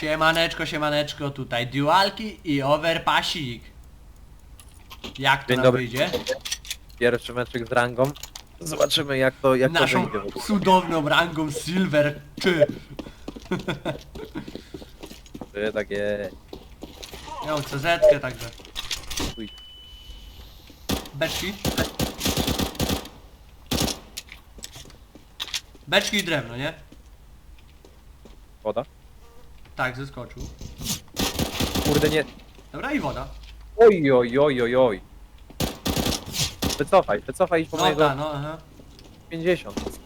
Siemaneczko, siemaneczko, tutaj dualki i overpassik. Jak to Dzień nam dobry. wyjdzie? Pierwszy meczyk z rangą. Zobaczymy jak to, jak to Naszą wyjdzie w ogóle. cudowną rangą silver czy Czy takie... Ja mam CZ, także. Uj. Beczki. Beczki i drewno, nie? Woda? Tak, zeskoczył. Kurde nie... Dobra i woda. Oj, oj, oj, oj, oj. Wycofaj, wycofaj idź po No mojego ta, no aha. 50.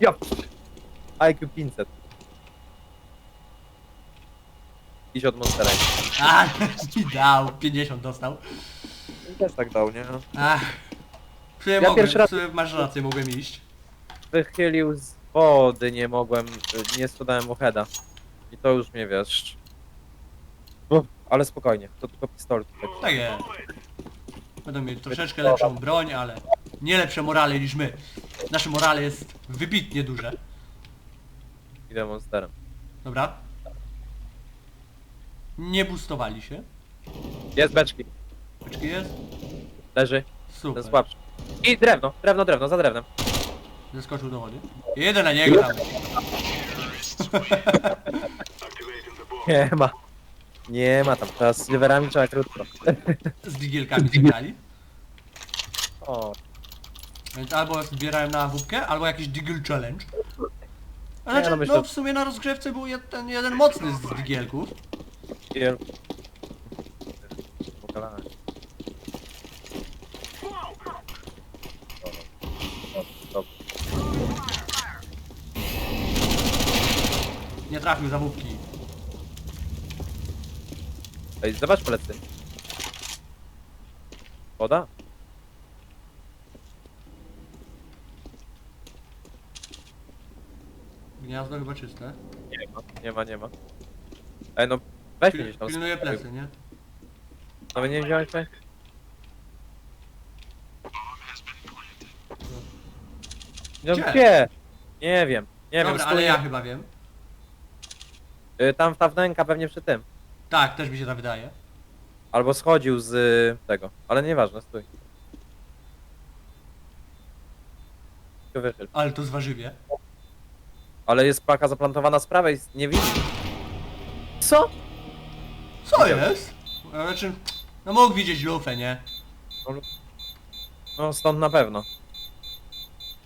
Ja. IQ 500. Idź od Monstera. A, mi dał, 50 dostał. Też tak dał, nie? Ach. W sumie Ja mogłem, pierwszy raz- w sumie masz rację, mogłem iść. Wychylił z wody, nie mogłem, y, nie składałem mu heada. I to już mnie wiesz. Uff, ale spokojnie, to tylko pistolki. Tak. Tak jest. Będą mieli troszeczkę lepszą broń, ale nie lepsze morale niż my. Nasze morale jest wybitnie duże. Idę Monsterem. Dobra. Nie boostowali się. Jest beczki, Beczki jest? leży, ten Super. słabszy. I drewno, drewno, drewno, za drewnem. Zeskoczył do wody. Jeden na niego tam. Nie ma. Nie ma tam, teraz z silverami trzeba krótko. Z digielkami zbierali. O, Więc albo zbierałem na wódkę, albo jakiś digil challenge. Nie, no no, myślę- w sumie na rozgrzewce był jed, ten jeden mocny z digielków. Nie trafił za wódki. Ej, zobacz plecy. Woda? Gniazdo chyba czyste. Nie ma, nie ma, nie ma. Ej, no weź mnie gdzieś tam. pilnuje plecy, nie? No nie wziąłeś mnie? No Gdzie? gdzie? Nie wiem, nie wiem. Dobra, stój. ale ja chyba wiem. Y, Tam ta wnęka pewnie przy tym. Tak, też mi się tak wydaje. Albo schodził z y, tego, ale nieważne, stój. Tylko wychyl. Ale to zwarzywie. Ale jest paka zaplantowana z prawej, nie widzisz. Co? Co jest? Znaczy, no mógł widzieć lufę, nie? No stąd na pewno.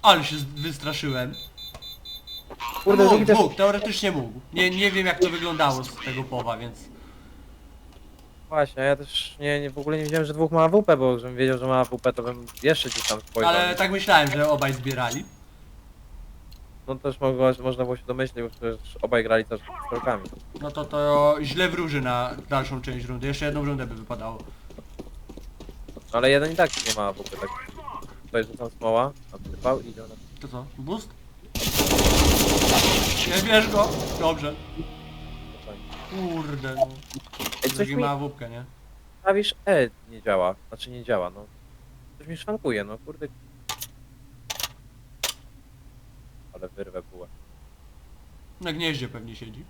Ale się z- wystraszyłem. Kurde, mógł, drugi też... mógł, teoretycznie mógł. Nie, nie wiem jak to wyglądało z tego powa, więc... Właśnie, ja też nie, nie, w ogóle nie wiedziałem, że dwóch ma AWP, bo żebym wiedział, że ma AWP, to bym jeszcze gdzieś tam spojrzał. Ale tak myślałem, że obaj zbierali. No też mogło, można było się domyślić, bo przecież obaj grali też z pistolkami. No to to źle wróży na dalszą część rundy. Jeszcze jedną rundę by wypadało. Ale jeden i tak nie ma AWP, tak. Tutaj rzucam smoła, odsypał i idzie na... To co? Boost? Nie bierz go! Dobrze. Kurde no. Ej, coś Drugi mi... ma wódkę, nie? Prawisz E nie działa, znaczy nie działa, no. Coś mi szwankuje, no kurde. Ale wyrwę bułę. Na gnieździe pewnie siedzi.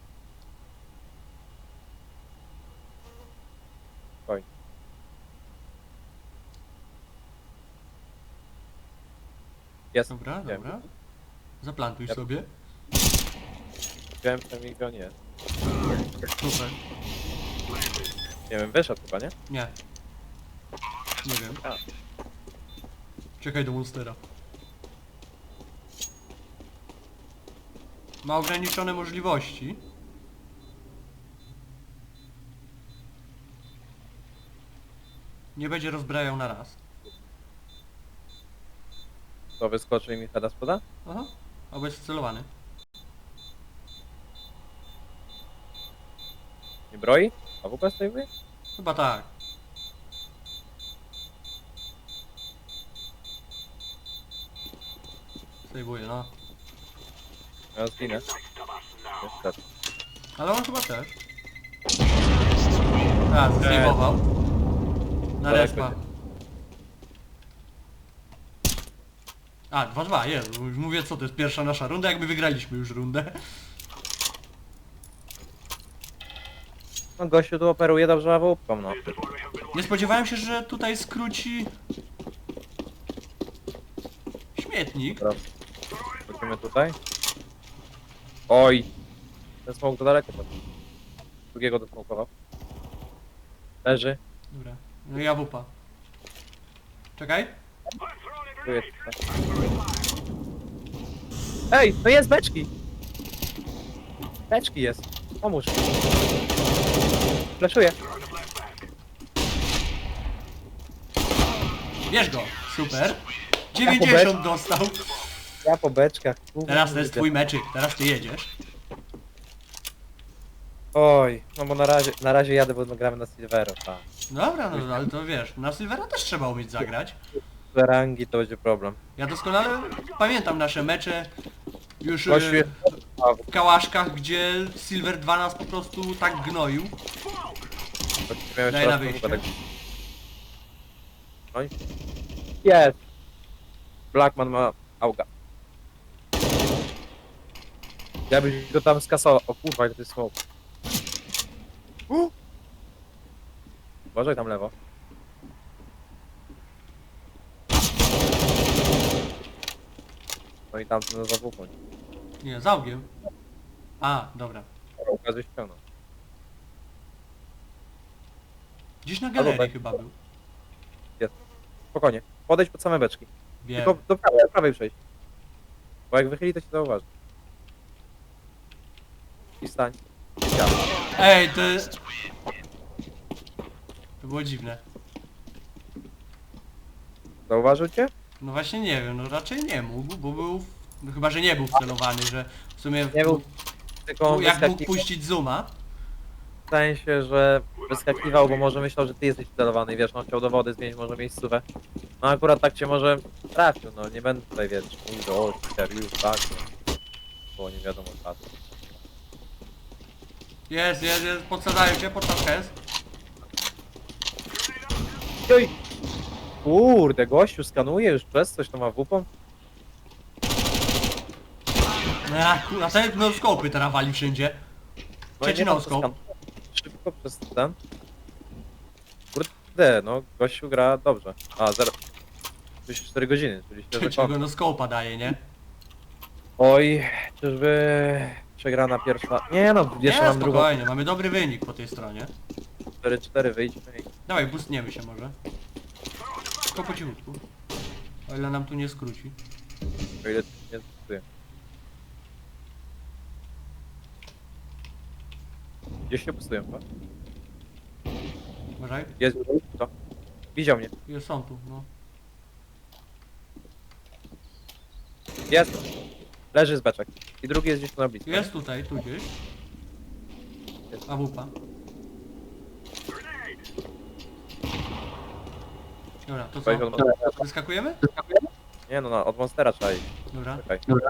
Spokojnie. Jest. Dobra, dobra. Zaplantuj Ja- sobie. Wiem, że mi go nie. Super. Nie wiem, wyszedł chyba, nie? Nie. Nie wiem. A. Czekaj do monstera. Ma ograniczone możliwości. Nie będzie rozbrajał na raz. To wyskoczy i mi heada spoda? Aha. Albo jest wcelowany. Broi? A WP stoi Chyba tak. Sejwuje, no. Ja zginę. Niestety. Ale on chyba też. A, zsejwował. Na Daleko respa. A, 2-2, jest. Już mówię co, to jest pierwsza nasza runda, jakby wygraliśmy już rundę. No gościu tu operuje dobrze AWP, no. Nie spodziewałem się, że tutaj skróci... Śmietnik. Dobra. Tutaj. Oj! Ten smok to daleko to. Drugiego dosmokował. Leży. Dobra. No i awupa. Czekaj. Tu jest. Ej, to jest beczki! Beczki jest. Pomóż. Fleszuję. Bierz go. Super. 90 dostał. Ja po beczkach. Teraz to jest Kurde. twój meczyk. Teraz ty jedziesz. Oj, no bo na razie, na razie jadę, bo gramy na Silvero, tak. Dobra, no ale to wiesz, na Silvera też trzeba umieć zagrać. Te rangi to będzie problem. Ja doskonale pamiętam nasze mecze już e, w Kałaszkach, gdzie Silver 2 nas po prostu tak gnoił. gościu miał Daj na raz wyjście. Oj. Jest! Blackman ma auga. Ja byś go tam skasował. O kurwa, jak to jest smoke. Uh! Uważaj tam lewo. No i tam no, zawuknąć. Nie, załgiem. A, dobra. Ukazuje ściągnął. Gdzieś na galerii chyba był. Spokojnie. Podejdź pod same beczki. Wiem. Tylko do prawej, do prawej przejść. Bo jak wychyli, to się zauważy. I stań. Ej, to... To było dziwne. Zauważył cię? No właśnie nie wiem, no raczej nie mógł, bo był... No chyba, że nie był wcelowany, że w sumie... Nie był. Tylko on Jak mógł wyskakiwał. puścić zooma. W sensie, że wyskakiwał, bo może myślał, że ty jesteś celowany, wiesz, on chciał do wody zmienić może miejscówę. No akurat tak cię może trafił, no nie będę tutaj, wiesz, mówił, o, już tak, no. Bo nie wiadomo, tak. Jest, jest, jest, podsadzają cię, podstawka jest. Oj! Kurde, gościu skanuje już przez coś, to ma wupą? A, kur- a ten no skopy teraz wali wszędzie. No Trzeci no-scope. skan- Szybko przez ten. Kurde, no gościu gra dobrze. A, 0... 24 godziny, czyli świeży Trzeciego kon. no skopa daje, nie? Oj, czyżby przegrana pierwsza... Nie no, jeszcze nie, mam drugą. spokojnie, mamy dobry wynik po tej stronie. 4-4 wyjdźmy i... Dawaj, boostniemy się może. Tylko po cichutku. O ile nam tu nie skróci. O ile nie zdecyduję. Gdzieś się pustują, tak? Uważaj. Jest, to. Widział mnie. Jest są tu, no. Jest. Leży z beczek. I drugi jest gdzieś tu na blisko. Jest tutaj, tu gdzieś. Jest. Awupa. Dobra, to Weź co? od monstera. Wyskakujemy? Nie no, no, od monstera trzeba iść. Dobra. Czekaj. Czekaj,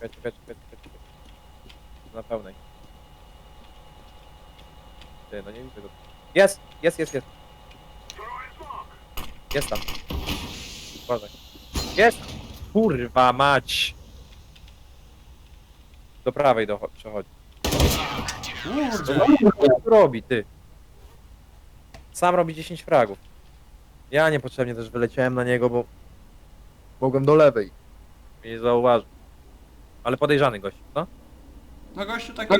czekaj, czekaj, czekaj, czekaj. Na pełnej. Ty, no nie widzę go. Jest! Jest, jest, jest. Jest tam. Uważaj. Jest! Kurwa mać! Do prawej docho- przechodzi. Co tu robi, ty? Sam robi 10 fragów. Ja niepotrzebnie też wyleciałem na niego, bo... Mogłem do lewej. Nie zauważył. Ale podejrzany gość, no? No gościu taki...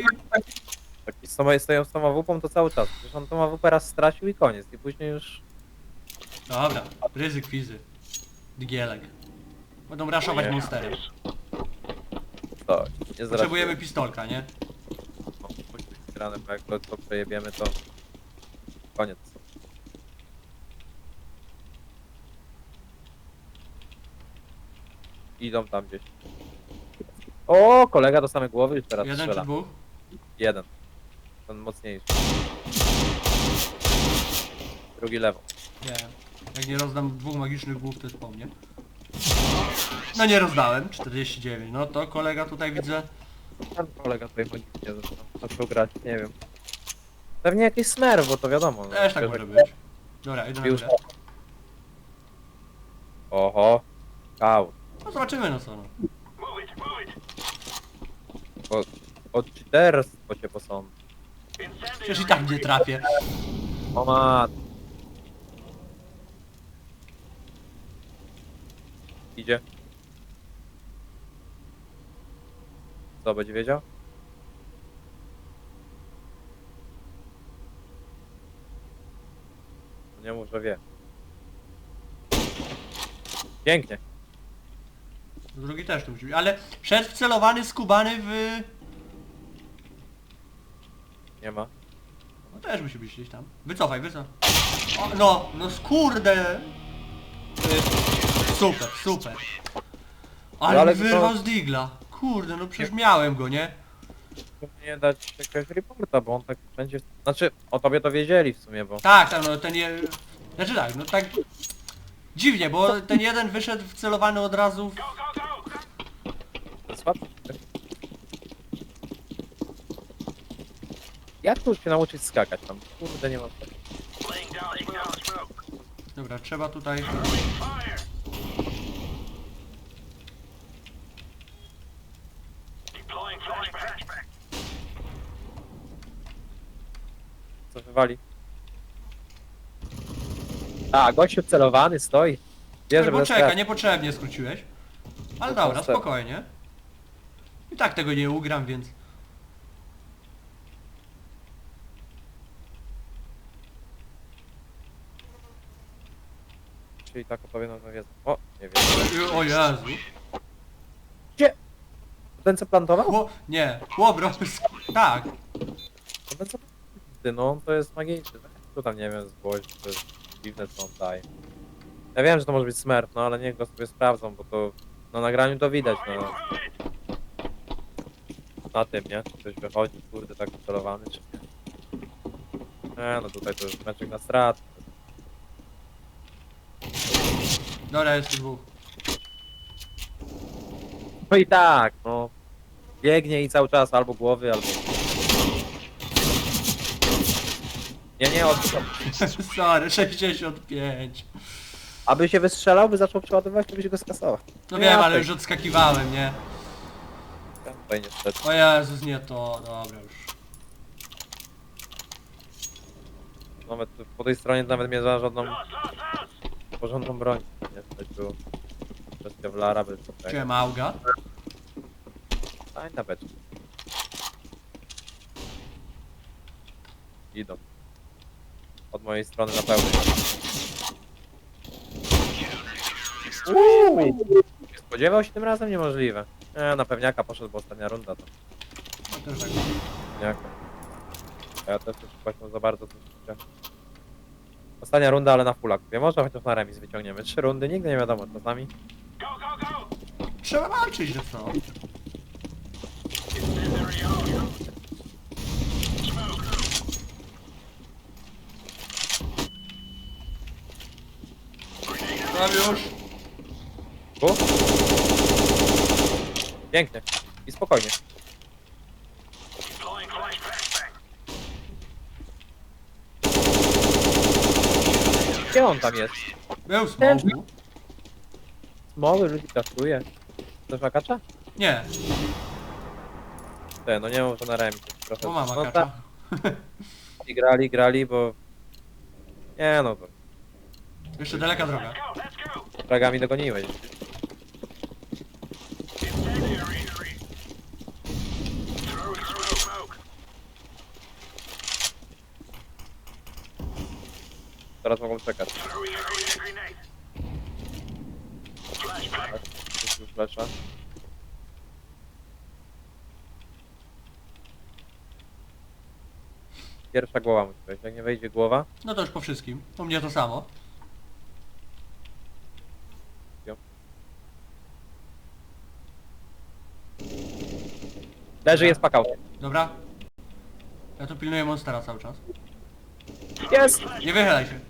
Taki z tą, z tą, z tą AWP to cały czas. Przecież on tą AWP raz stracił i koniec. I później już... Dobra, ryzyk fizy. Digielek. Będą raszować Nie. monsterem. To, nie Potrzebujemy pistolka, nie? No, grane, bo jak to, to przejebiemy, to... Koniec. Idą tam gdzieś. O, kolega do samej głowy już teraz Jeden czy strzela. dwóch? Jeden. Ten mocniejszy. Drugi lewo. Nie. Jak nie rozdam dwóch magicznych głów, to jest po mnie. No nie rozdałem, 49. No to kolega tutaj widzę. Ten kolega tutaj magicznie zaczął, zaczął grać, nie wiem. Pewnie jakiś smer, bo to wiadomo. no. Też tak może być. Dobra, idę na górę. Oho. Kał. No zobaczymy no co no. Od cheaterstwo się posąd. Przecież i tak nie trafię. O mat. Idzie. Co, będzie wiedział? Nie mów, że wie. Pięknie. Drugi też tu musi być. Ale szedł wcelowany, skubany w... Nie ma. No też musi być gdzieś tam. Wycofaj, wycofaj. O, no, no skurde. Super, super. Ale, No ale mi to- wyrwał z digla. Kurde, no przecież miałem go, nie? Nie dać jakiegoś reporta, bo on tak będzie... Znaczy, o tobie to wiedzieli w sumie, bo... Tak, tak, no ten je... Znaczy tak, no tak... Dziwnie, bo ten jeden wyszedł wcelowany od razu w... To jest słabszy. Jak tu się nauczyć skakać tam? Kurde, nie mam... Dobra, trzeba tutaj... Co wywali? A, gościu celowany stoi. Wie, Nie że poczeka, niepotrzebnie skróciłeś. Ale To dobra, proste. spokojnie. I tak tego nie ugram, więc... Czyli tak opowiem na wiedzę. O, nie wiem. O Jezu. Ten co plantował? Chło... Nie, chłop Tak. Co Ty, no to jest magiczny. Tu tam nie wiem, zgłoś, to jest dziwne co on daje. Ja wiem, że to może być smurf, no ale niech go sobie sprawdzą, bo to na nagraniu to widać, no. Na tym, nie? Czy ktoś wychodzi, kurde, tak celowany, czy nie? Nie, no tutaj to już meczek na strat. Dobra, jest tu dwóch. No i tak, no. Biegnie i cały czas albo głowy, albo... Nie, nie, od... Sorry, 65. Aby się wystrzelał, by zaczął przeładowywać, to by się go skasował. No Nie, wiem, ale już odskakiwałem, nie? Tutaj niestety. O Jezus, nie to. Dobra już. Nawet po tej stronie nawet mnie za żadną porządną broń. Nie stać było. Przez Kevlara by to tak. Czułem auga. Stań na beczkę. Idą. Od mojej strony na pełnej. Uuu! Nie spodziewał się tym razem? Niemożliwe. Nie, na pewniaka poszedł, bo ostatnia runda to No też tak. pewniaka. A ja też już właśnie za bardzo to. Ostatnia runda, ale na fulla kupię. Może chociaż na remis wyciągniemy. Trzy rundy, nigdy nie wiadomo czasami. Trzeba walczyć, że co? Tam już. Tu? Pięknie. I spokojnie. Gdzie on tam jest? Był smoku. Smoły ludzi kasuje. Chcesz akacza? Nie, Te, no nie może na remis. Trochę. bo mama no, kacza. i grali, grali, bo... Nie no, bo Jeszcze daleka droga. fragami dogoniłeś. Teraz mogą czekać. Tak, rzucił flesza. Pierwsza głowa musi wejść. Jak nie wejdzie głowa, No to już po wszystkim. U mnie to samo. leży jest pakał. Dobra. Ja tu pilnuję monstera cały czas. Jest! Nie wychylaj się.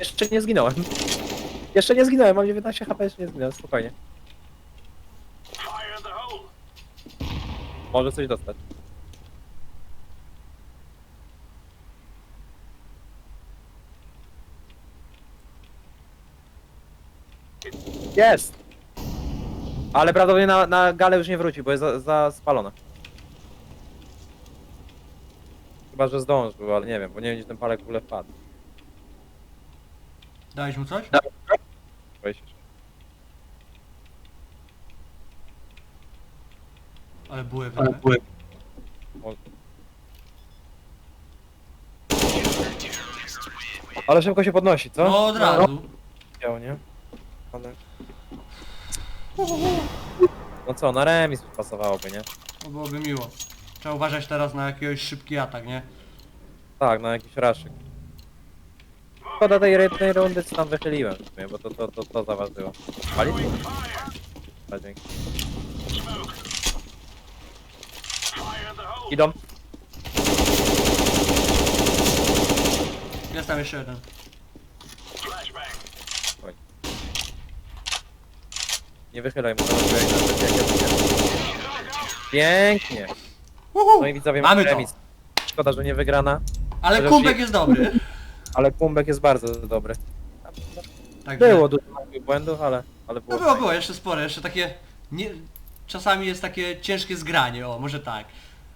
Jeszcze nie zginąłem. Jeszcze nie zginąłem, mam 19 HP, jeszcze nie zginąłem, spokojnie. Może coś dostać. Jest! Ale prawdopodobnie na, na galę już nie wróci, bo jest za, za spalona. Chyba, że zdążył, ale nie wiem, bo nie wiem, gdzie ten palek w ogóle wpadł. Dałeś mu coś? Boję się, że- Ale były Ale były. Ale szybko się podnosi, co? No od razu. Chciał, nie? Ale... No co, na remis pasowałoby, nie? To byłoby miło. Trzeba uważać teraz na jakiegoś szybki atak, nie? Tak, na jakiś raszyk. Szkoda tej jednej rundy, co tam wychyliłem w sumie, bo to, to, to, to zaważyło. Pali? A, dzięki. Idą. Jest tam jeszcze jeden. Nie wychylaj bo jak nawet jak ja wychylę. Pięknie. No i widzowie, Mamy mamy to. remis. Szkoda, że nie wygrana, Ale kumbek je- jest dobry. Ale kumbek jest bardzo dobry. Także... Było dużo małych błędów, ale, ale było No było, było, jeszcze sporo, jeszcze takie... Nie... Czasami jest takie ciężkie zgranie, o, może tak.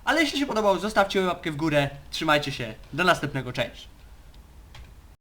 Ale jeśli się podobało, zostawcie łapkę w górę, trzymajcie się, do następnego, cześć.